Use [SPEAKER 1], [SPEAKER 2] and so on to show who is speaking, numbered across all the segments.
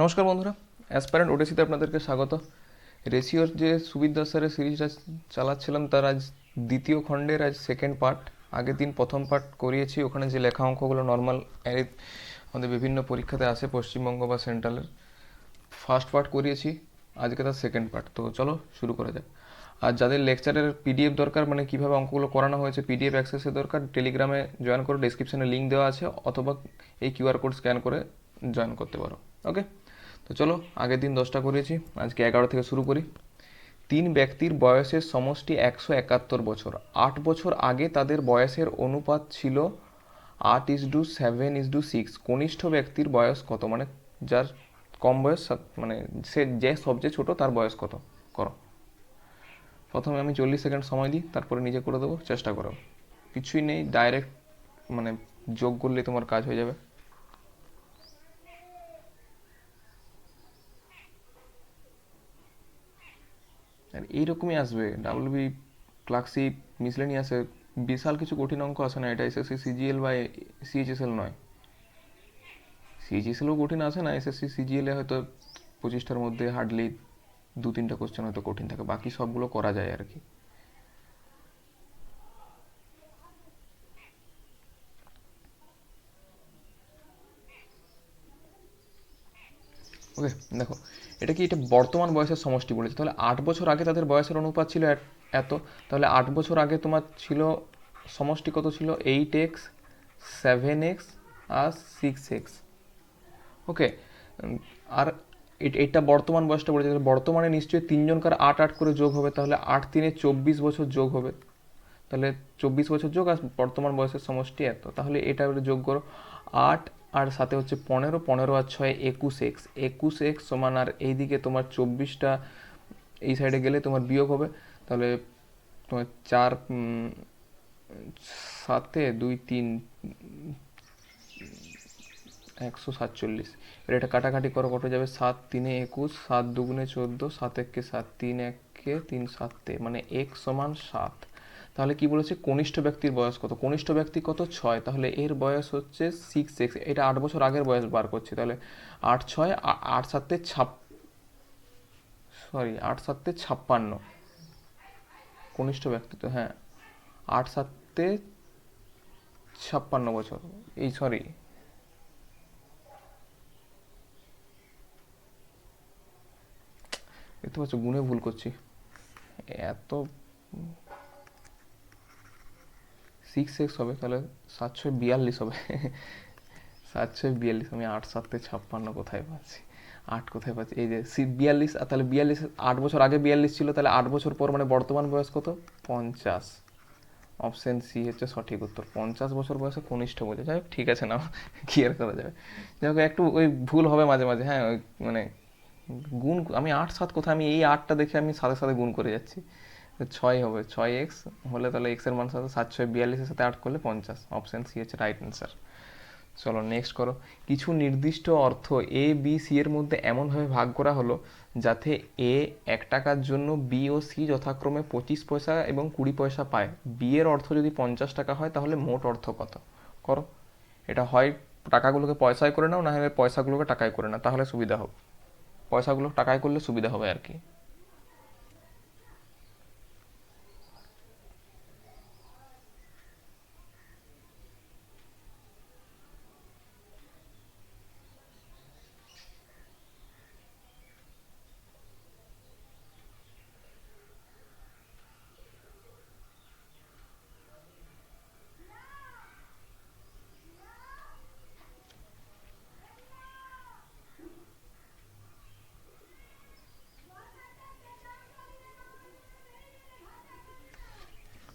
[SPEAKER 1] নমস্কার বন্ধুরা অ্যাসপ্যারেন্ট ওডিসিতে আপনাদেরকে স্বাগত। রেশিওর যে সুবিধা স্যারের সিরিজটা চালাচ্ছিলাম, তার আজ দ্বিতীয় খণ্ডের, আজ সেকেন্ড পার্ট আগের দিন প্রথম পার্ট করিয়েছি, ওখানে যে লেখা অঙ্কগুলো নর্মাল আমাদের বিভিন্ন পরীক্ষাতে আসে পশ্চিমবঙ্গ বা সেন্ট্রালের ফার্স্ট পার্ট করিয়েছি, আজকে তার সেকেন্ড পার্ট তো চলো শুরু করা যাক। আর যাদের লেকচারের পিডিএফ দরকার মানে কীভাবে অঙ্কগুলো করানো হয়েছে পিডিএফ অ্যাক্সেসের দরকার টেলিগ্রামে জয়েন করে ডিসক্রিপশনে লিঙ্ক দেওয়া আছে, অথবা এই কিউআর কোড স্ক্যান করে জয়েন করতে পারো। ওকে তো চলো, আগের দিন দশটা করেছি, আজকে এগারো থেকে শুরু করি। তিন ব্যক্তির বয়সের সমষ্টি একশো একাত্তর বছর। আট বছর আগে তাদের বয়সের অনুপাত ছিল আট is to seven is to six. কনিষ্ঠ ব্যক্তির বয়স কত? মানে যার কম বয়স মানে সে যে সবচেয়ে ছোট তার বয়স কত? করো। প্রথমে আমি চল্লিশ সেকেন্ড সময় দিই, তারপরে নিজে করে দেবো, চেষ্টা করো। কিছুই নেই, ডাইরেক্ট মানে যোগ করলে তোমার কাজ হয়ে যাবে আর এইরকমই আসবে। ডাব্লিউ বি ক্লার্কশিপ মিসলেনিয়াসে বিশাল কিছু কঠিন অঙ্ক আসে না, এটা এসএসসি সিজিএল বা সিএইচএসএল নয়। সিএইচএসএলও কঠিন আসে না এসএসসি সিজিএলে হয়তো পঁচিশটার মধ্যে হার্ডলি দু তিনটা কোশ্চেন হয়তো কঠিন থাকে, বাকি সবগুলো করা যায় আর কি। ওকে দেখো, এটা কি এটা বর্তমান বয়সের সমষ্টি বলেছে? তাহলে আট বছর আগে তাদের বয়সের অনুপাত ছিল এত- তাহলে আট বছর আগে তোমার ছিল, সমষ্টি কত ছিল? এইট এক্স সেভেন এক্স আর সিক্স এক্স ওকে আর এট- বর্তমান বয়সটা বলেছে বর্তমানে নিশ্চয়ই তিনজনকার আট আট করে যোগ হবে, তাহলে আট তিনে চব্বিশ বছর যোগ হবে। তাহলে চব্বিশ বছর যোগ আর বর্তমান বয়সের সমষ্টি এত, তাহলে এটা যোগ করো, আট আর সাথে হচ্ছে পনেরো পনেরো আর ছয়, একুশ এক্স। একুশ এক্স সমান আর এইদিকে তোমার চব্বিশটা, এই সাইডে গেলে তোমার বিয়োগ হবে। তাহলে তোমার চার সাতে দুই, তিন, একশো সাতচল্লিশ। এবার এটা কাটাকাটি করো, কত যাবে? সাত, তিনে একুশ, সাত দুগুণে চোদ্দ, সাত একে সাত, তিন একে তিন সাতে। মানে এক সমান সাত। তাহলে কি বলেছে? কনিষ্ঠ ব্যক্তির বয়স কত? কনিষ্ঠ ব্যক্তি কত? ছয়। তাহলে এর বয়স হচ্ছে সিক্স এক্স এটা আট বছর আগের বয়স বার করছি। তাহলে আট ছয় আট সাতে ছাপ সরি আট সাতে ছাপ্পান্ন। কনিষ্ঠ ব্যক্তি তো হ্যাঁ। আট সাতে ছাপ্পান্ন বছর। এই সরি দেখতে পাচ্ছ গুণে ভুল করছি। এত সিক্স এক্স হবে তাহলে সাতশো বিয়াল্লিশ হবে। সাতশো বিয়াল্লিশ আমি আট সাতে ছাপ্পান্ন কোথায় পাচ্ছি? আট কোথায় পাচ্ছি? এই যে সি বিয়াল্লিশ আর তাহলে বিয়াল্লিশ আট বছর আগে বিয়াল্লিশ ছিল তাহলে আট বছর পর মানে বর্তমান বয়স কত? পঞ্চাশ। অপশান সি হচ্ছে সঠিক উত্তর। পঞ্চাশ বছর বয়সে কনিষ্ঠ বোঝা। যাই হোক, ঠিক আছে না কি আর করা যাবে। যাই হোক একটু ওই ভুল হবে মাঝে মাঝে হ্যাঁ ওই মানে গুণ আমি আট সাত কোথায় আমি এই আটটা দেখে আমি সাথে সাথে গুণ করে যাচ্ছি। ছয় হবে, ছয় এক্স হলে তাহলে এক্সের মান সাথে সাত ছয় বিয়াল্লিশের সাথে আট করলে পঞ্চাশ। অপশন সি হচ্ছে রাইট অ্যান্সার চলো নেক্সট করো। কিছু নির্দিষ্ট অর্থ এ বি সি এর মধ্যে এমনভাবে ভাগ করা হলো যাতে এ এক টাকার জন্য বি ও সি যথাক্রমে পঁচিশ পয়সা এবং কুড়ি পয়সা পায়। বি এর অর্থ যদি পঞ্চাশ টাকা হয়, তাহলে মোট অর্থ কত? করো। এটা হয় টাকাগুলোকে পয়সায় করে নাও, না হলে পয়সাগুলোকে টাকায় করে নাও। তাহলে সুবিধা হবে। পয়সাগুলো টাকায় করলে সুবিধা হবে আর কি।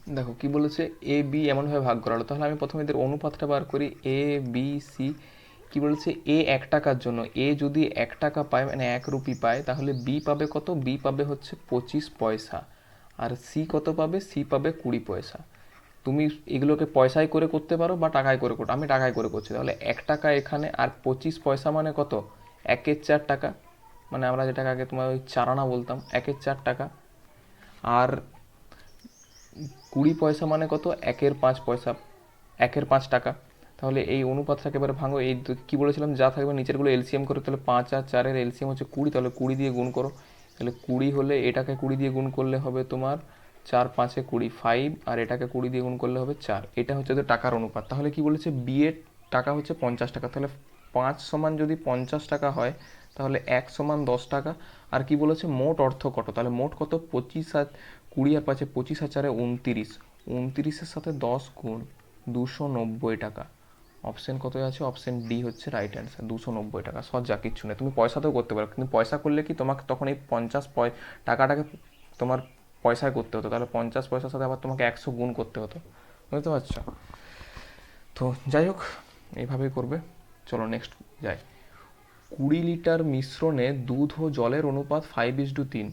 [SPEAKER 1] দেখো, কি বলেছে? এ বি এমনভাবে ভাগ করা হলো তাহলে আমি প্রথমে এদের অনুপাতটা বার করি। এ বি সি কি বলেছে? এ এক টাকার জন্য। এ যদি এক টাকা পায় মানে এক রুপি পায়, তাহলে বি পাবে কত? বি পাবে হচ্ছে পঁচিশ পয়সা। আর সি কত পাবে? সি পাবে কুড়ি পয়সা। তুমি এগুলোকে পয়সায় করে করতে পারো বা টাকায় করে করতে আমি টাকায় করে করছি। তাহলে এক টাকা এখানে, আর পঁচিশ পয়সা মানে কত? একের চার টাকা। মানে আমরা যেটাকে আগে তোমার ওই চারানা বলতাম, একের চার টাকা। আর কুড়ি পয়সা মানে কত? একের পাঁচ পয়সা। একের পাঁচ টাকা। তাহলে এই অনুপাতটাকে এবারে ভাঙো। এই কি বলেছিলাম? যা থাকবে নিচেরগুলো এলসিএম করো। তাহলে পাঁচ আর চারের এলসিএম হচ্ছে কুড়ি। তাহলে কুড়ি দিয়ে গুণ করো। তাহলে কুড়ি হলে এটাকে কুড়ি দিয়ে গুণ করলে হবে তোমার চার, পাঁচে কুড়ি ফাইভ আর এটাকে কুড়ি দিয়ে গুণ করলে হবে চার। এটা হচ্ছে তো টাকার অনুপাত। তাহলে কি বলেছে? বিয়ের টাকা হচ্ছে পঞ্চাশ টাকা। তাহলে পাঁচ সমান যদি পঞ্চাশ টাকা হয়, তাহলে এক সমান দশ টাকা। আর কি বলেছে? মোট অর্থ কত? তাহলে মোট কত? পঁচিশ কুড়ি আর পাঁচে পঁচিশ হাজারে উনতিরিশ। উনতিরিশের সাথে দশ গুণ দুশো নব্বই টাকা। অপশন কত আছে? অপশন ডি হচ্ছে রাইট অ্যান্সার দুশো নব্বই টাকা। সজ্জা কিচ্ছু নেই। তুমি পয়সাতেও করতে পারো, কিন্তু পয়সা করলে কি তোমাকে তখন এই পঞ্চাশ পয় টাকাটাকে তোমার পয়সায় করতে হতো। তাহলে পঞ্চাশ পয়সার সাথে আবার তোমাকে একশো গুণ করতে হতো। বুঝতে পারছ? তো যাই হোক, এইভাবেই করবে। চলো নেক্সট যাই। কুড়ি লিটার মিশ্রণে দুধ ও জলের অনুপাত ফাইভ ইস টু তিন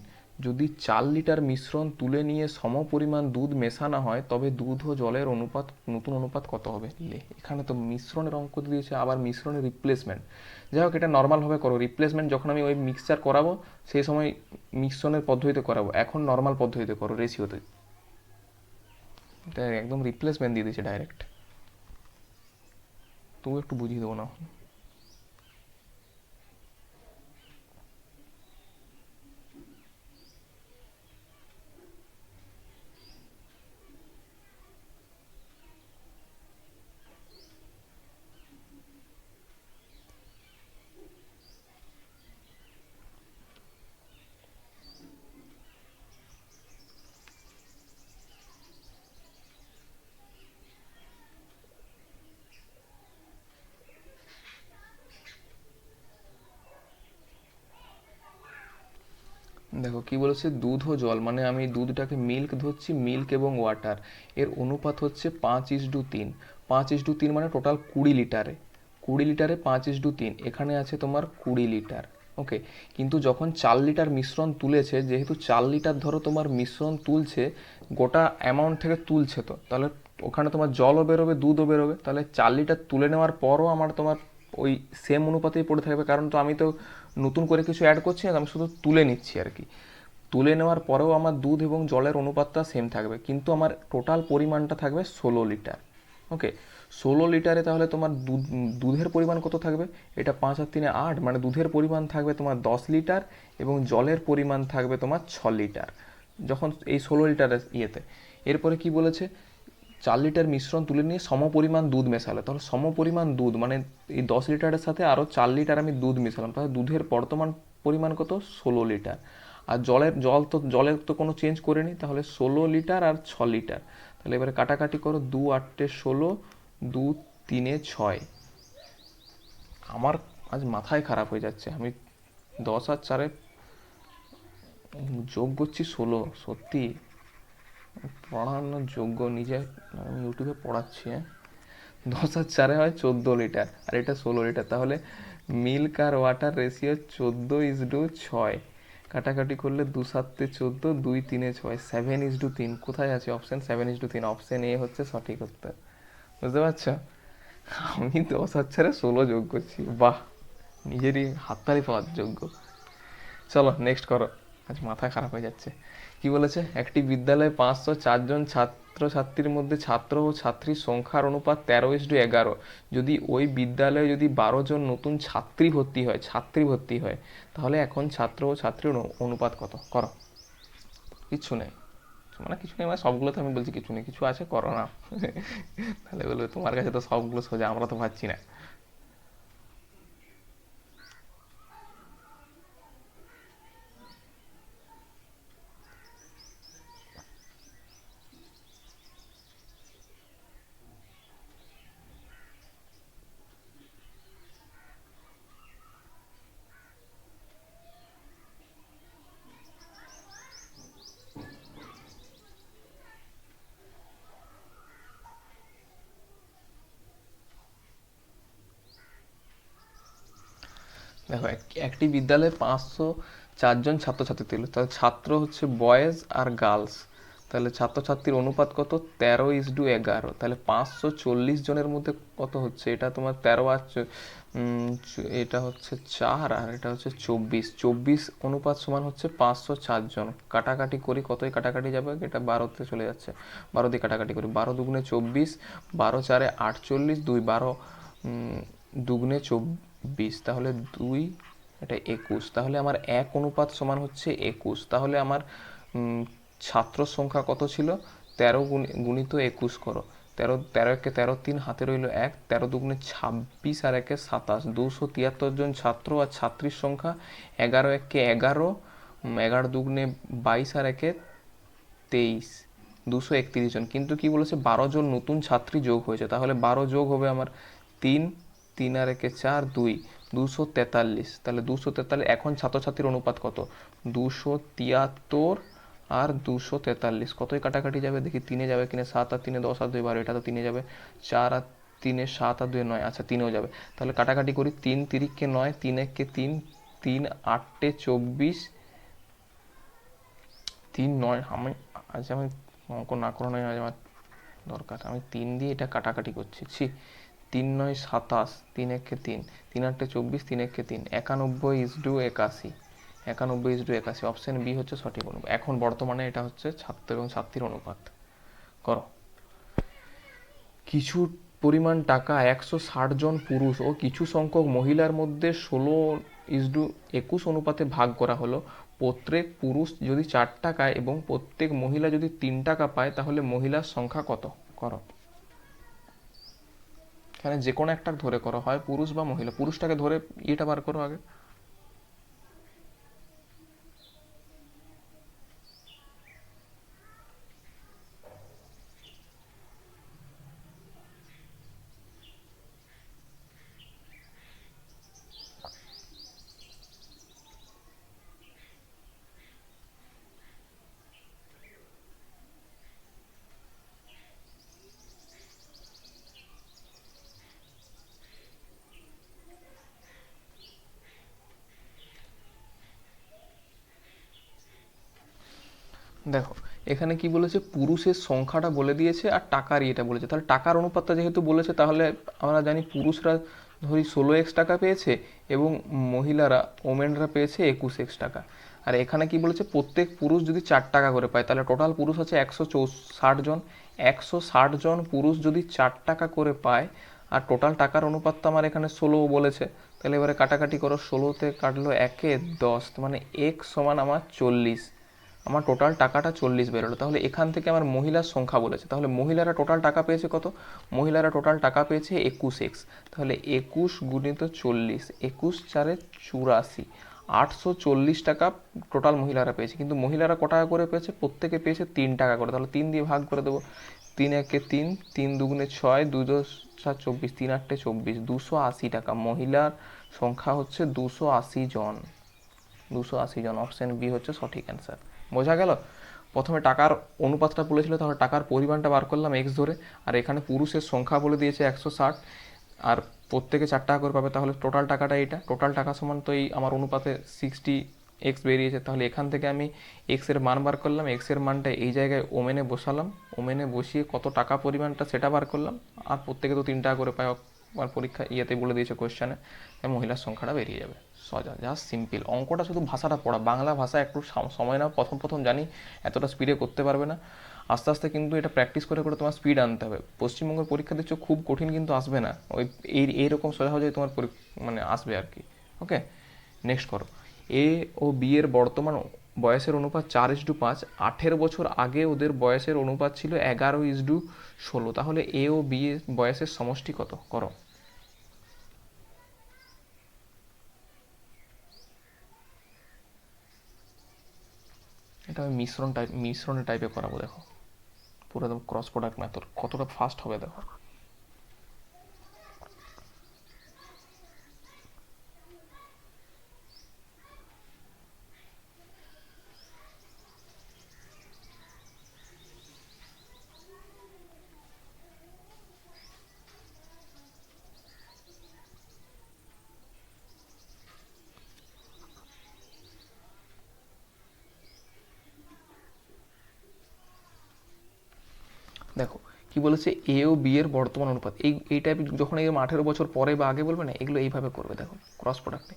[SPEAKER 1] যদি চার লিটার মিশ্রণ তুলে নিয়ে সম পরিমাণ দুধ মেশানো হয়, তবে দুধ ও জলের অনুপাত, নতুন অনুপাত কত হবে? লে, এখানে তো মিশ্রণের অঙ্ক দিয়েছে, আবার মিশ্রণের রিপ্লেসমেন্ট যাই হোক, এটা নর্মালভাবে করো। রিপ্লেসমেন্ট যখন আমি ওই মিক্সচার করাবো, সেই সময় মিশ্রণের পদ্ধতিতে করাবো। এখন নর্মাল পদ্ধতিতে করো রেশিওতে একদম রিপ্লেসমেন্ট দিয়ে দিয়েছে ডাইরেক্ট তবু একটু বুঝিয়ে দেবো না। দেখো, কি বলেছে? দুধ ও জল মানে আমি দুধটাকে মিল্ক ধরছি মিল্ক এবং ওয়াটার এর অনুপাত হচ্ছে পাঁচ ইস টু তিন। পাঁচ ইস টু তিন মানে টোটাল কুড়ি লিটারে। কুড়ি লিটারে পাঁচ ইস টু তিন। এখানে আছে তোমার কুড়ি লিটার। ওকে কিন্তু যখন চার লিটার মিশ্রণ তুলেছে, যেহেতু চার লিটার ধরো তোমার মিশ্রণ তুলছে, গোটা অ্যামাউন্ট থেকে তুলছে তো, তাহলে ওখানে তোমার জলও বেরোবে, দুধও বেরোবে। তাহলে চার লিটার তুলে নেওয়ার পরও আমার তোমার ওই সেম অনুপাতেই পড়ে থাকবে। কারণ তো আমি তো নতুন করে কিছু অ্যাড করছি না, আমি শুধু তুলে নিচ্ছি আর কি। তুলে নেওয়ার পরেও আমার দুধ এবং জলের অনুপাতটা সেম থাকবে, কিন্তু আমার টোটাল পরিমাণটা থাকবে ষোলো লিটার ওকে ষোলো লিটারে তাহলে তোমার দুধ, দুধের পরিমাণ কত থাকবে? এটা পাঁচ আর তিনে আট মানে দুধের পরিমাণ থাকবে তোমার দশ লিটার এবং জলের পরিমাণ থাকবে তোমার ছ লিটার যখন এই ষোলো লিটারের ইয়েতে। এরপরে কি বলেছে? চার লিটার মিশ্রণ তুলে নিয়ে সম পরিমাণ দুধ মেশালে। তাহলে সম পরিমাণ দুধ মানে এই দশ লিটারের সাথে আরও চার লিটার আমি দুধ মেশালাম। তাহলে দুধের বর্তমান পরিমাণ কত? ষোলো লিটার। আর জলের, জল তো, জলের তো কোনো চেঞ্জ করিনি, তাহলে ষোলো লিটার আর ছ লিটার। তাহলে এবারে কাটাকাটি করো, দু আটটে ষোলো, দু তিনে ছয়। আমার আজ মাথায় খারাপ হয়ে যাচ্ছে। আমি দশ আর চারে যোগ করছি ষোলো, সত্যি? পড়ানোর যোগ্য নিজে আমি ইউটিউবে পড়াচ্ছি হ্যাঁ। দশ আর চারে হয় চোদ্দ লিটার, আর এটা ষোলো লিটার। তাহলে মিল্ক আর ওয়াটার রেশিও চোদ্দ ইস ডু ছয়। কাটাকাটি করলে দু সাতে চোদ্দ, দুই তিনে ছয় সেভেন ইস ডু তিন। কোথায় আছে অপশান সেভেন ইস ডু তিন। অপশান এ হচ্ছে সঠিক উত্তর। বুঝতে পারছ? আমি দশ আর চারে ষোলো যোগ করছি। বাহ! নিজেরই হাততালি পাওয়ার যোগ্য। চলো নেক্সট করো। আজ মাথা খারাপ হয়ে যাচ্ছে। কি বলেছে? একটি বিদ্যালয়ে পাঁচশো চারজন ছাত্র ছাত্রীর মধ্যে ছাত্র ও ছাত্রীর সংখ্যার অনুপাত তেরো ইস টু এগারো। যদি ওই বিদ্যালয়ে যদি বারো জন নতুন ছাত্রী ভর্তি হয়, ছাত্রী ভর্তি হয়, তাহলে এখন ছাত্র ও ছাত্রীর অনুপাত কত? করো। কিচ্ছু নেই। মানে কিছু নেই মানে সবগুলো তো আমি বলছি কিছু নেই, কিছু আছে, করো না। তাহলে বলবে তোমার কাছে তো সবগুলো সোজা, আমরা তো পাচ্ছি না। দেখো একটি বিদ্যালয়ে পাঁচশো চারজন ছাত্রছাত্রী ছিল। তাহলে ছাত্র হচ্ছে বয়েজ আর গার্লস। তাহলে ছাত্রছাত্রীর অনুপাত কত? তেরো ইস টু এগারো। তাহলে পাঁচশো চল্লিশ জনের মধ্যে কত হচ্ছে? এটা তোমার তেরো আর এটা হচ্ছে চার আর এটা হচ্ছে চব্বিশ। চব্বিশ অনুপাত সমান হচ্ছে পাঁচশো চারজন কাটাকাটি করি, কতই কাটাকাটি যাবে? এটা বারোতে চলে যাচ্ছে। বারো দিয়ে কাটাকাটি করি। বারো দুগুণে চব্বিশ, বারো চারে আটচল্লিশ, দুই বারো দুগুণে চব্বিশ তাহলে দুই, এটা একুশ। তাহলে আমার এক অনুপাত সমান হচ্ছে একুশ। তাহলে আমার ছাত্র সংখ্যা কত ছিল? তেরো গুণ- গুণিত একুশ করো। তেরো তেরো একে তেরো তিন, হাতে রইল এক। তেরো দুগুণে ছাব্বিশ আর একে সাতাশ। দুশো তিয়াত্তর জন ছাত্র আর ছাত্রীর সংখ্যা এগারো একে এগারো এগারো দুগুণে বাইশ আর একে তেইশ। দুশো একত্রিশ জন। কিন্তু কি বলেছে? বারো জন নতুন ছাত্রী যোগ হয়েছে। তাহলে বারো যোগ হবে আমার তিন। তিন আর একে চার দুই, দুশো তেতাল্লিশ। তাহলে দুশো তেতাল্লিশ, এখন ছাত্রছাত্রীর অনুপাত কত? দুশো তিয়াত্তর আর দুশো তেতাল্লিশ। কতই কাটাকাটি যাবে? দেখি তিনে যাবে কিনা, সাত আর তিনে দশ আর দুই বারো, এটা তো তিনে যাবে। চার আর তিনে সাত আর দুই নয় আচ্ছা তিনেও যাবে। তাহলে কাটাকাটি করি, তিন তিরিককে নয়, তিন এককে তিন তিন আটটে চব্বিশ, তিন নয়, আমি আজ আমি অঙ্ক না করে নয় আজ আমার দরকার। আমি তিন দিয়ে এটা কাটাকাটি করছি, ছি। তিন নয় সাতাশ, তিন একে তিন তিন আটটে চব্বিশ, তিন একে তিন, একানব্বই ইস টু একাশি, একানব্বই ইস টু একাশি অপশন বি হচ্ছে সঠিক অনুপাত। এখন বর্তমানে এটা হচ্ছে ছাত্র এবং ছাত্রীর অনুপাত। করো। কিছু পরিমাণ টাকা, একশো ষাট জন পুরুষ ও কিছু সংখ্যক মহিলার মধ্যে ষোলো ইসডু একুশ অনুপাতে ভাগ করা হলো। প্রত্যেক পুরুষ যদি চার টাকা এবং প্রত্যেক মহিলা যদি তিন টাকা পায়, তাহলে মহিলার সংখ্যা কত? করো। এখানে যে কোনো একটা ধরে করো, হয় পুরুষ বা মহিলা, পুরুষটাকে ধরে ইয়েটা বার করো আগে। দেখো, এখানে কি বলেছে? পুরুষের সংখ্যাটা বলে দিয়েছে আর টাকার ইয়েটা বলেছে। তাহলে টাকার অনুপাতটা যেহেতু বলেছে, তাহলে আমরা জানি পুরুষরা ধরি ষোলো এক্স টাকা পেয়েছে এবং মহিলারা ওমেনরা পেয়েছে একুশ এক্স টাকা। আর এখানে কি বলেছে? প্রত্যেক পুরুষ যদি চার টাকা করে পায়, তাহলে টোটাল পুরুষ আছে একশো ষাট জন। একশো ষাট জন পুরুষ যদি চার টাকা করে পায়, আর টোটাল টাকার অনুপাত তো আমার এখানে ষোলো বলেছে, তাহলে এবারে কাটাকাটি করো। ষোলোতে কাটলো একে দশ মানে এক সমান আমার চল্লিশ। আমার টোটাল টাকাটা চল্লিশ বেরোলো। তাহলে এখান থেকে আমার মহিলার সংখ্যা বলেছে। তাহলে মহিলারা টোটাল টাকা পেয়েছে কত? মহিলারা টোটাল টাকা পেয়েছে একুশ এক্স তাহলে একুশ গুণিত চল্লিশ, একুশ চারে চুরাশি। আটশো চল্লিশ টাকা টোটাল মহিলারা পেয়েছে। কিন্তু মহিলারা ক টাকা করে পেয়েছে? প্রত্যেকে পেয়েছে তিন টাকা করে। তাহলে তিন দিয়ে ভাগ করে দেবো। তিন একে তিন তিন দুগুণে ছয়, দুই দশ সাত চব্বিশ, তিন আটটে চব্বিশ। দুশো আশি টাকা। মহিলার সংখ্যা হচ্ছে দুশো আশি জন। দুশো আশি জন। অপশন বি হচ্ছে সঠিক অ্যান্সার বোঝা গেল? প্রথমে টাকার অনুপাতটা বলেছিল তাহলে টাকার পরিমাণটা বার করলাম এক্স ধরে, আর এখানে পুরুষের সংখ্যা বলে দিয়েছে একশো ষাট, আর প্রত্যেকে চার টাকা করে পাবে, তাহলে টোটাল টাকাটা এইটা। টোটাল টাকা সমান তো এই আমার অনুপাতে সিক্সটি এক্স বেরিয়েছে, তাহলে এখান থেকে আমি এক্সের মান বার করলাম এক্সের মানটা এই জায়গায় ওমেনে বসালাম, ওমেনে বসিয়ে কত টাকা পরিমাণটা সেটা বার করলাম, আর প্রত্যেকে তো তিন টাকা করে পায় আমার পরীক্ষা ইয়েতে বলে দিয়েছে কোয়েশ্চানে মহিলার সংখ্যাটা বেরিয়ে যাবে। সজা জাস্ট সিম্পল অঙ্কটা শুধু ভাষাটা পড়া, বাংলা ভাষা একটু সময় নাও, প্রথম প্রথম জানি, এতটা স্পিডে করতে পারবে না। আস্তে আস্তে কিন্তু এটা প্র্যাকটিস করে করে তোমার স্পিড আনতে হবে। পশ্চিমবঙ্গের পরীক্ষা দিচ্ছ, খুব কঠিন কিন্তু আসবে না। ওই এই এইরকম সোজা হয়ে তোমার মানে আসবে আর কি। ওকে নেক্সট করো। এ ও বি এর বর্তমান বয়সের অনুপাত চার ইস টু পাঁচ। আঠেরো বছর আগে ওদের বয়সের অনুপাত ছিল এগারো ইস টু ষোলো। তাহলে এ ও বি বয়সের সমষ্টি কত? করো। এটা আমি মিশ্রণ টাইপ মিশ্রণের টাইপে করাবো, দেখো। পুরো একদম ক্রস প্রোডাক্ট মেথড কতটা ফাস্ট হবে, দেখো। বলেছে এ ও বি এর বর্তমান অনুপাত। এই এই টাইপ যখন এই আঠেরো বছর পরে বা আগে বলবে না, এগুলো এইভাবে করবে দেখো ক্রস প্রোডাক্টে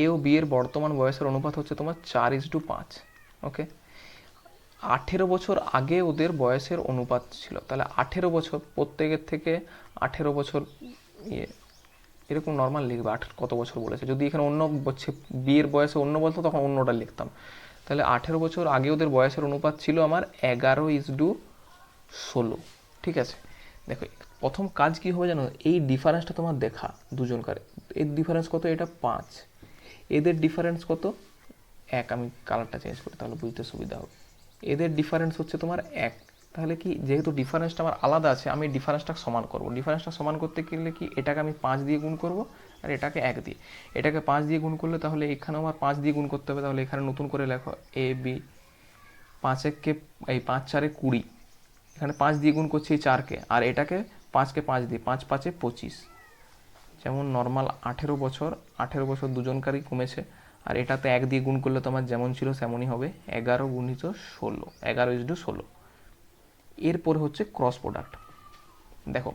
[SPEAKER 1] এ। ও বি এর বর্তমান বয়সের অনুপাত হচ্ছে তোমার চার ইস টু পাঁচ ওকে আঠেরো বছর আগে ওদের বয়সের অনুপাত ছিল। তাহলে আঠেরো বছর, প্রত্যেকের থেকে আঠেরো বছর ইয়ে এরকম নর্মাল লিখবে, আঠ, কত বছর বলেছে? যদি এখানে অন্য বিয়ের বয়সে অন্য বলতো, তখন অন্যটা লিখতাম। তাহলে আঠেরো বছর আগে ওদের বয়সের অনুপাত ছিল আমার এগারো ইস টু ষোলো। ঠিক আছে? দেখো, প্রথম কাজ কি হবে জানো? এই ডিফারেন্সটা তোমার দেখা দুজনকার। এর ডিফারেন্স কত? এটা পাঁচ। এদের ডিফারেন্স কত? এক। আমি কালারটা চেঞ্জ করি, তাহলে বুঝতে সুবিধা হবে। এদের ডিফারেন্স হচ্ছে তোমার এক। তাহলে কি, যেহেতু ডিফারেন্সটা আমার আলাদা আছে, আমি ডিফারেন্সটা সমান করব। ডিফারেন্সটা সমান করতে গেলে কি, এটাকে আমি পাঁচ দিয়ে গুণ করব আর এটাকে এক দিয়ে। এটাকে পাঁচ দিয়ে গুণ করলে তাহলে এখানে আমার পাঁচ দিয়ে গুণ করতে হবে। তাহলে এখানে নতুন করে লেখো এ, বি পাঁচ এককে এই পাঁচ চারে কুড়ি। এখানে পাঁচ দিয়ে গুণ করছি চারকে, আর এটাকে পাঁচকে পাঁচ দিয়ে, পাঁচ পাঁচে পঁচিশ। যেমন নর্মাল আঠেরো বছর আঠেরো বছর দুজনকারই কমেছে, আর এটাতে এক দিয়ে গুণ করলে তোমার যেমন ছিল তেমনই হবে, এগারো গুণিত ষোলো, এগারো ইস টু ষোলো। এরপরে হচ্ছে ক্রস প্রোডাক্ট দেখো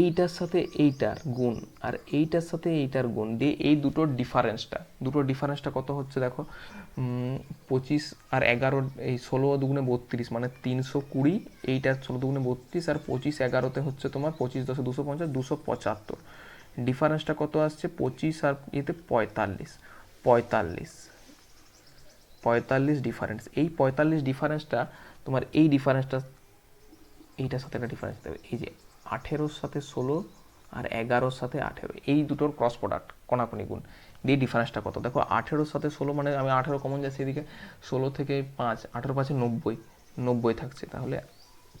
[SPEAKER 1] এইটার সাথে এইটার গুণ আর এইটার সাথে এইটার গুণ দিয়ে এই দুটোর ডিফারেন্সটা দুটো ডিফারেন্সটা কত হচ্ছে দেখো? পঁচিশ আর এগারো, এই ষোলো দুগুণে বত্রিশ মানে তিনশো কুড়ি, এইটা ষোলো দুগুণে বত্রিশ আর পঁচিশ এগারোতে হচ্ছে তোমার পঁচিশ দশে দুশো পঞ্চাশ, দুশো পঁচাত্তর। ডিফারেন্সটা কত আসছে? পঁচিশ আর এতে পঁয়তাল্লিশ। পঁয়তাল্লিশ। পঁয়তাল্লিশ ডিফারেন্স এই পঁয়তাল্লিশ ডিফারেন্সটা তোমার এই ডিফারেন্সটা এইটার সাথে একটা ডিফারেন্স দেবে। এই যে আঠেরোর সাথে ষোলো আর এগারোর সাথে আঠেরো। এই দুটোর ক্রস প্রোডাক্ট কোনাকুনি গুণ। দিয়ে ডিফারেন্সটা কত? দেখো, আঠেরোর সাথে ষোলো মানে আমি আঠেরো কমন যাচ্ছি এদিকে। ষোলো থেকে পাঁচ আঠেরো পাঁচে নব্বই নব্বই থাকছে। তাহলে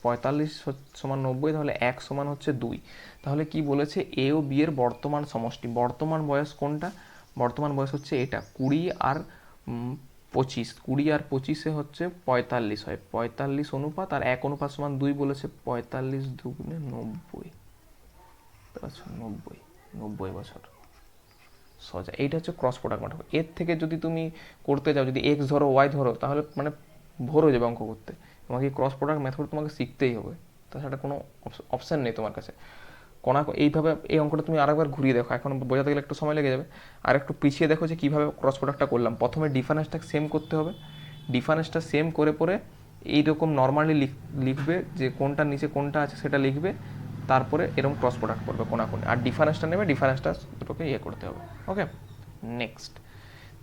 [SPEAKER 1] পঁয়তাল্লিশ সমান নব্বই, তাহলে এক সমান হচ্ছে দুই। তাহলে কি বলেছে? এ ও বি এর বর্তমান সমষ্টি। বর্তমান বয়স কোনটা? বর্তমান বয়স হচ্ছে এটা। কুড়ি আর পঁচিশ, কুড়ি আর পঁচিশে হচ্ছে পঁয়তাল্লিশ হয়। পঁয়তাল্লিশ অনুপাত আর এক অনুপাত সমান দুই বলেছে পঁয়তাল্লিশ দুগুণে নব্বই। আচ্ছা নব্বই নব্বই বছর। সোজা, এইটা হচ্ছে ক্রস প্রোডাক্ট মানে এর থেকে যদি তুমি করতে যাও, যদি এক্স ধরো ওয়াই ধরো, তাহলে মানে ভোর যাবে অঙ্ক করতে। তোমাকে ক্রস প্রোডাক্ট মেথড তোমাকে শিখতেই হবে। তাছাড়া কোনো অপশান নেই তোমার কাছে। কোনা এইভাবে এই অঙ্কটা তুমি আরেকবার ঘুরিয়ে দেখো। এখন বোঝাতে গেলে একটু সময় লেগে যাবে। আর একটু পিছিয়ে দেখো যে কীভাবে ক্রস প্রোডাক্টটা করলাম। প্রথমে ডিফারেন্সটা সেম করতে হবে। ডিফারেন্সটা সেম করে পরে এইরকম নর্মালি লিখবে যে কোনটা নিচে কোনটা আছে সেটা লিখবে। তারপরে এরকম ক্রস প্রোডাক্ট করবে কোনা কোনে। আর ডিফারেন্সটা নেবে ডিফারেন্সটা দুটোকে ইয়ে করতে হবে। ওকে নেক্সট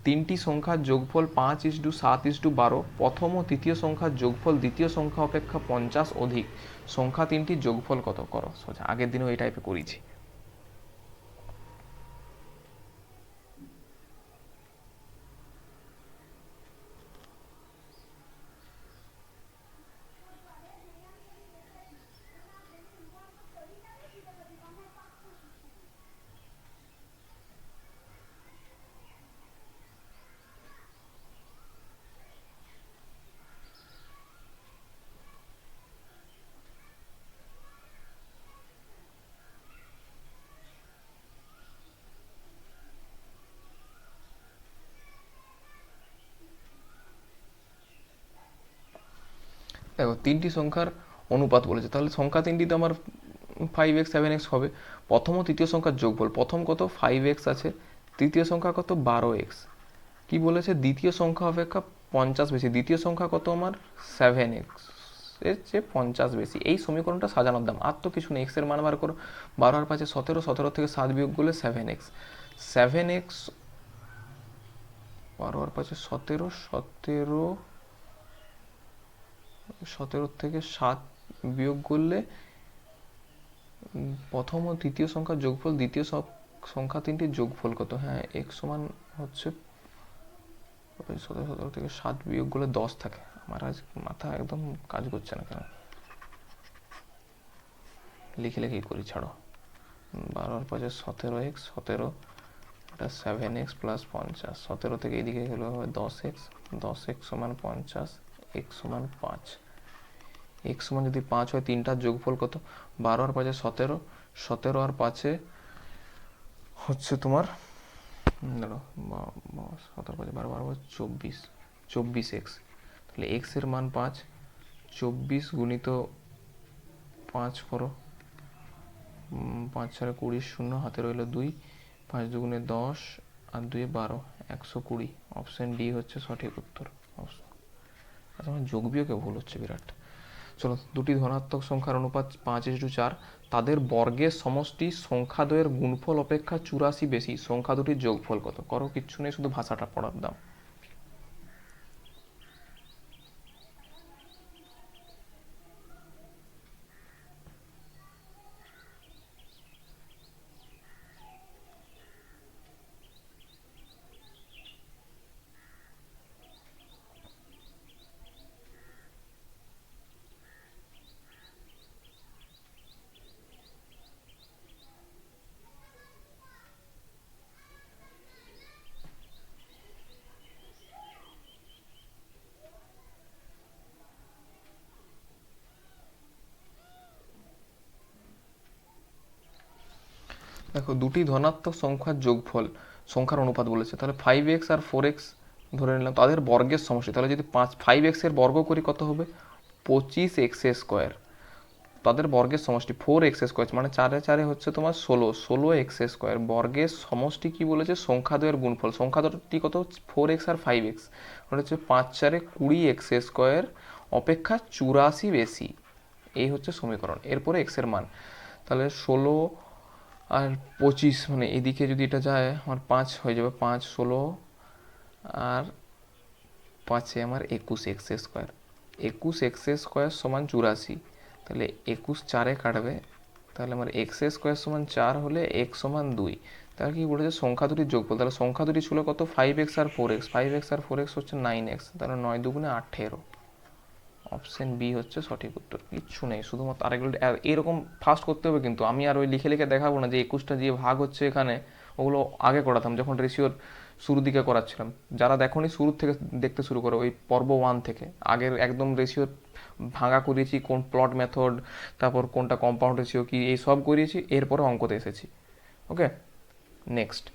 [SPEAKER 1] তিনটি সংখ্যার যোগফল পাঁচ ইস টু সাত ইস টু বারো, প্রথম ও তৃতীয় সংখ্যার যোগফল, দ্বিতীয় সংখ্যা অপেক্ষা পঞ্চাশ অধিক। সংখ্যা তিনটির যোগফল কত? করো। সোজা, আগের দিনও এই টাইপে করেছি। দেখো, তিনটি সংখ্যার অনুপাত বলেছে। তাহলে সংখ্যা তিনটি তো আমার ফাইভ এক্স সেভেন এক্স হবে। প্রথম ও তৃতীয় সংখ্যার যোগফল। প্রথম কত? ফাইভ এক্স আছে। তৃতীয় সংখ্যা কত? বারো এক্স কি বলেছে? দ্বিতীয় সংখ্যা অপেক্ষা পঞ্চাশ বেশি। দ্বিতীয় সংখ্যা কত আমার? সেভেন এক্সের চেয়ে পঞ্চাশ বেশি। এই সমীকরণটা সাজানোর দাম। আর তো কিছু নেই। এক্সের মান বার করো। বারো আর পাঁচে সতেরো। সতেরো থেকে সাত বিয়োগ করলে সেভেন এক্স সেভেন এক্স বারো আর পাঁচে সতেরো সতেরো সতেরো থেকে সাত বিয়োগ করলে প্রথম ও তৃতীয় সংখ্যার যোগফল, দ্বিতীয় সংখ্যা তিনটির যোগফল কত? হ্যাঁ এক সমান হচ্ছে সতেরো সতেরো থেকে সাত বিয়োগ করলে দশ থাকে। আমার আজ মাথা একদম কাজ করছে না কেন? লিখে লিখেই করি, ছাড়ো। বারো আর পাঁচে সতেরো এক্স সতেরো এটা সেভেন এক্স প্লাস পঞ্চাশ। সতেরো থেকে এদিকে গেলে হবে দশ এক্স দশ এক্স সমান পঞ্চাশ। এক্স সমান পাঁচ। এক্স সমান যদি পাঁচ হয় তিনটার যোগফল কত? বারো আর পাঁচে সতেরো। সতেরো আর পাঁচে হচ্ছে তোমার বা- সতেরো পাঁচে বারো বারো চব্বিশ। চব্বিশ এক্স। তাহলে এক্সের মান পাঁচ। চব্বিশ গুণিত পাঁচ করো। পাঁচ চারে কুড়ি শূন্য, হাতে রইল দুই। পাঁচ দুগুণে দশ আর দুয়ে বারো, একশো কুড়ি। অপশন ডি হচ্ছে সঠিক উত্তর। অপশন আচ্ছা আমার যোগ বিয়োগে ভুল হচ্ছে বিরাট। চলো, দুটি ধনাত্মক সংখ্যার অনুপাত পাঁচ ইস টু, চার। তাদের বর্গের সমষ্টি সংখ্যা দ্বয়ের গুণফল অপেক্ষা চুরাশি বেশি। সংখ্যা দুটির যোগফল কত? করো, কিচ্ছু নেই, শুধু ভাষাটা পড়ার দাম দেখো দুটি ধনাত্মক সংখ্যার যোগফল, সংখ্যার অনুপাত বলেছে, তাহলে ফাইভ এক্স আর ফোর এক্স ধরে নিলাম, তাদের বর্গের সমষ্টি, তাহলে যদি পাঁচ ফাইভ এক্সের বর্গ করি কত হবে? পঁচিশ এক্স স্কোয়ার তাদের বর্গের সমষ্টি ফোর এক্স স্কোয়ার মানে চারে চারে হচ্ছে তোমার ষোলো ষোলো এক্স স্কোয়ার বর্গের সমষ্টি কি বলেছে? সংখ্যাদ্বয়ের গুণফল সংখ্যা সংখ্যাদ্বয়টি কত? ফোর এক্স আর ফাইভ এক্স ওটা হচ্ছে পাঁচ চারে কুড়ি এক্স স্কোয়ার অপেক্ষা চুরাশি বেশি। এই হচ্ছে সমীকরণ, এরপরে এক্সের মান। তাহলে ষোলো আর পঁচিশ মানে এদিকে যদি এটা যায়, আমার পাঁচ হয়ে যাবে, পাঁচ ষোলো, আর পাঁচে আমার একুশ এক্স স্কোয়ার। একুশ এক্স স্কোয়ার সমান চুরাশি, তাহলে একুশ চারে কাটবে, তাহলে আমার এক্স স্কোয়ার সমান চার হলে এক্স সমান দুই। তাহলে কি বলেছে? সংখ্যা দুটির যোগফল, তাহলে সংখ্যা দুটি ছিল কত? ফাইভ এক্স আর ফোর এক্স ফাইভ এক্স আর ফোর এক্স হচ্ছে নাইন এক্স তাহলে নয় দুগুণে আঠেরো। অপশন বি হচ্ছে সঠিক উত্তর। কিচ্ছু নেই, শুধুমাত্র আরেকগুলো আর এরকম ফাস্ট করতে হবে কিন্তু। আমি আর ওই লিখে লিখে দেখাবো না যে একুশটা যে ভাগ হচ্ছে এখানে, ওগুলো আগে করাতাম, যখন রেশিওর শুরুর দিকে করাচ্ছিলাম। যারা দেখোনি শুরু থেকে দেখতে শুরু করো, ওই পর্ব ওয়ান থেকে। আগের একদম রেশিওর ভাঙা করিয়েছি, কোন প্লট মেথড তারপর কোনটা কম্পাউন্ড রেশিও কি, এই সব করিয়েছি, এরপরে অঙ্কতে এসেছি। ওকে নেক্সট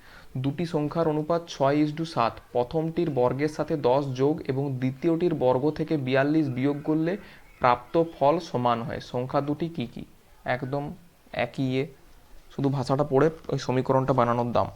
[SPEAKER 1] দুটি সংখ্যার অনুপাত ছয় ইস টু সাত। প্রথমটির বর্গের সাথে দশ যোগ এবং দ্বিতীয়টির বর্গ থেকে বিয়াল্লিশ বিয়োগ করলে প্রাপ্ত ফল সমান হয়। সংখ্যা দুটি কি কি? একদম একই ইয়ে শুধু ভাষাটা পড়ে ওই সমীকরণটা বানানোর দাম।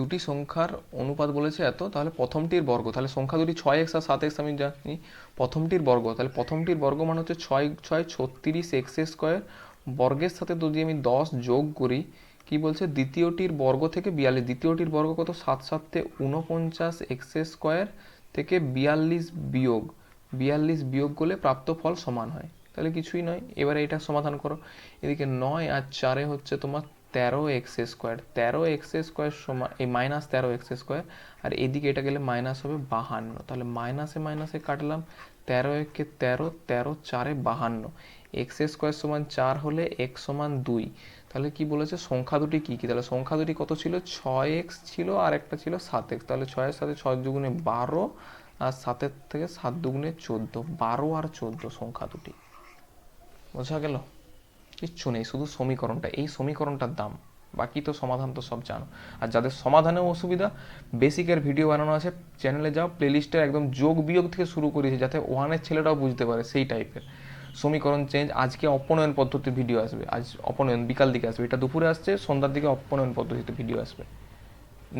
[SPEAKER 1] দুটি সংখ্যার অনুপাত বলেছে এত, তাহলে প্রথমটির বর্গ, তাহলে সংখ্যা দুটি ছয় এক্স আর সাত এক্স আমি জানি, প্রথমটির বর্গ, তাহলে প্রথমটির বর্গ মানে হচ্ছে ছয় ছয় ছত্রিশ এক্স স্কোয়ার, বর্গের সাথে যদি আমি দশ যোগ করি, কি বলছে? দ্বিতীয়টির বর্গ থেকে বিয়াল্লিশ, দ্বিতীয়টির বর্গ কত? সাত সাতে উনপঞ্চাশ এক্স স্কোয়ার থেকে বিয়াল্লিশ বিয়োগ বিয়াল্লিশ বিয়োগ করলে প্রাপ্ত ফল সমান হয়, তাহলে কিছুই নয়, এবারে এটা সমাধান করো, এদিকে নয় আর চারে হচ্ছে তোমার তেরো এক্স স্কোয়ার, তেরো এক্স স্কোয়ার সমান, এই মাইনাস তেরো এক্স স্কোয়ার, আর এদিকে এটা গেলে মাইনাস হবে বাহান্ন। তাহলে মাইনাসে মাইনাসে কাটলাম, তেরো একে তেরো তেরো চারে বাহান্ন। এক্স স্কোয়ার সমান চার হলে এক্স সমান দুই। তাহলে কি বলেছে? সংখ্যা দুটি কি কি? তাহলে সংখ্যা দুটি কত ছিল? ছয় এক্স ছিল আর একটা ছিল সাত এক্স। তাহলে ছয়ের সাথে ছয় দুগুণে বারো আর সাতের থেকে সাত দুগুণে চোদ্দ। বারো আর চোদ্দ সংখ্যা দুটি। বোঝা গেল? কিচ্ছু নেই, শুধু সমীকরণটা। এই সমীকরণটার দাম, বাকি তো সমাধান তো সব জানো। আর যাদের সমাধানেও অসুবিধা, বেসিকের ভিডিও বানানো আছে, চ্যানেলে যাও, প্লেলিস্টে একদম যোগ বিয়োগ থেকে শুরু করেছি, যাতে ওয়ানের ছেলেটাও বুঝতে পারে সেই টাইপের। সমীকরণ চেঞ্জ আজকে অপনয়ন পদ্ধতির ভিডিও আসবে, আজ অপনয়ন, বিকাল দিকে আসবে। এটা দুপুরে আসছে, সন্ধ্যার দিকে অপনয়ন পদ্ধতিতে ভিডিও আসবে।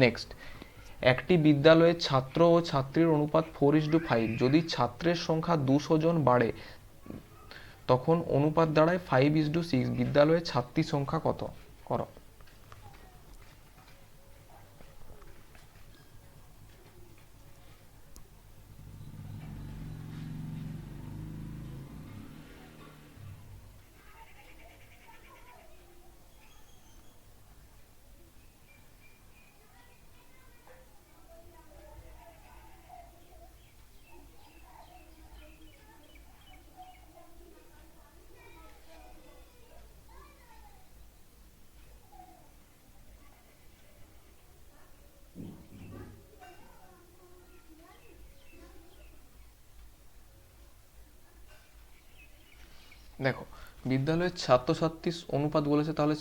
[SPEAKER 1] নেক্সট একটি বিদ্যালয়ে ছাত্র ও ছাত্রীর অনুপাত ফোর ইস টু ফাইভ যদি ছাত্রের সংখ্যা দুশো জন বাড়ে তখন অনুপাত দাঁড়ায় ফাইভ ইস টু সিক্স বিদ্যালয়ের ছাত্রী সংখ্যা কত? করো। দেখো, বিদ্যালয়ের ছাত্রছাত্রী অনুপাত বলেছে, তাহলে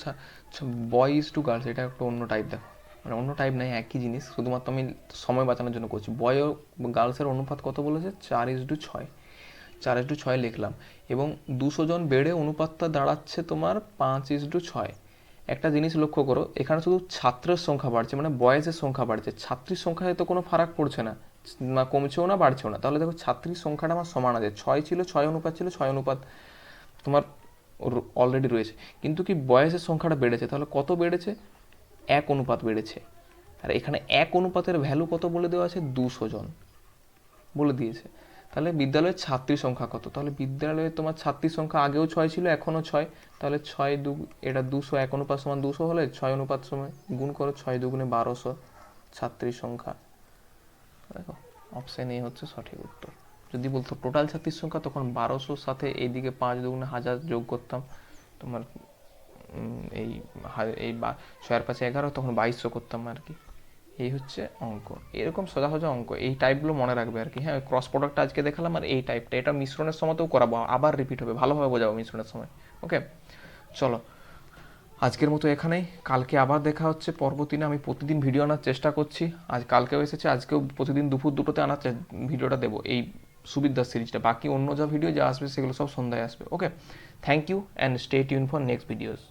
[SPEAKER 1] বয়েজ টু গার্লস এটা একটা অন্য টাইপ দেখো। মানে অন্য টাইপ নাই, একই জিনিস, শুধুমাত্র আমি সময় বাঁচানোর জন্য করছি। বয় ও গার্লসের অনুপাত কত বলেছে? চার ইস টু ছয়। চার ইস টু ছয় লিখলাম। এবং দুশো জন বেড়ে অনুপাতটা দাঁড়াচ্ছে তোমার পাঁচ ইস টু ছয়। একটা জিনিস লক্ষ্য করো, এখানে শুধু ছাত্রের সংখ্যা বাড়ছে মানে বয়েজের সংখ্যা বাড়ছে। ছাত্রীর সংখ্যায় তো কোনো ফারাক পড়ছে না না কমছেও না, বাড়ছেও না। তাহলে দেখো, ছাত্রীর সংখ্যাটা আমার সমান আছে। ছয় ছিল, ছয় অনুপাত ছিল, ছয় অনুপাত তোমার অলরেডি রয়েছে। কিন্তু কি বয়সের সংখ্যাটা বেড়েছে? তাহলে কত বেড়েছে? এক অনুপাত বেড়েছে। আর এখানে এক অনুপাতের ভ্যালু কত বলে দেওয়া আছে? দুশো জন বলে দিয়েছে। তাহলে বিদ্যালয়ের ছাত্রী সংখ্যা কত? তাহলে বিদ্যালয়ে তোমার ছাত্রীর সংখ্যা আগেও ছয় ছিল, এখনও ছয়। তাহলে ছয় দু এটা দুশো, এক অনুপাত সমান দুশো হলে ছয় অনুপাত সময় গুণ করো, ছয় দুগুণে বারোশো ছাত্রীর সংখ্যা। দেখো অপশান এ হচ্ছে সঠিক উত্তর। যদি বলতো টোটাল ছাত্রীর সংখ্যা, তখন বারোশোর সাথে এইদিকে পাঁচ দুগুণে হাজার যোগ করতাম। তোমার এই এই ছয়ের পাশে এগারো, তখন বাইশশো করতাম আর কি। এই হচ্ছে অঙ্ক। এরকম সোজা সোজা অঙ্ক। এই টাইপগুলো মনে রাখবে আর কি। হ্যাঁ ক্রস প্রোডাক্টটা আজকে দেখালাম আর এই টাইপটা এটা মিশ্রণের সময়তেও করাবো। আবার রিপিট হবে। ভালোভাবে বোঝাবো মিশ্রণের সময়। ওকে চলো। আজকের মতো এখানেই। কালকে আবার দেখা হচ্ছে। পর্ব তিনে আমি প্রতিদিন ভিডিও আনার চেষ্টা করছি। আজ কালকেও এসেছে। আজকেও প্রতিদিন দুপুর দুটোতে আনার ভিডিওটা দেবো। এই সুবিধা সিরিজটা। বাকি অন্য যা ভিডিও যা আসবে সেগুলো সব সন্ধ্যায় আসবে। Okay thank you and stay tune for next videos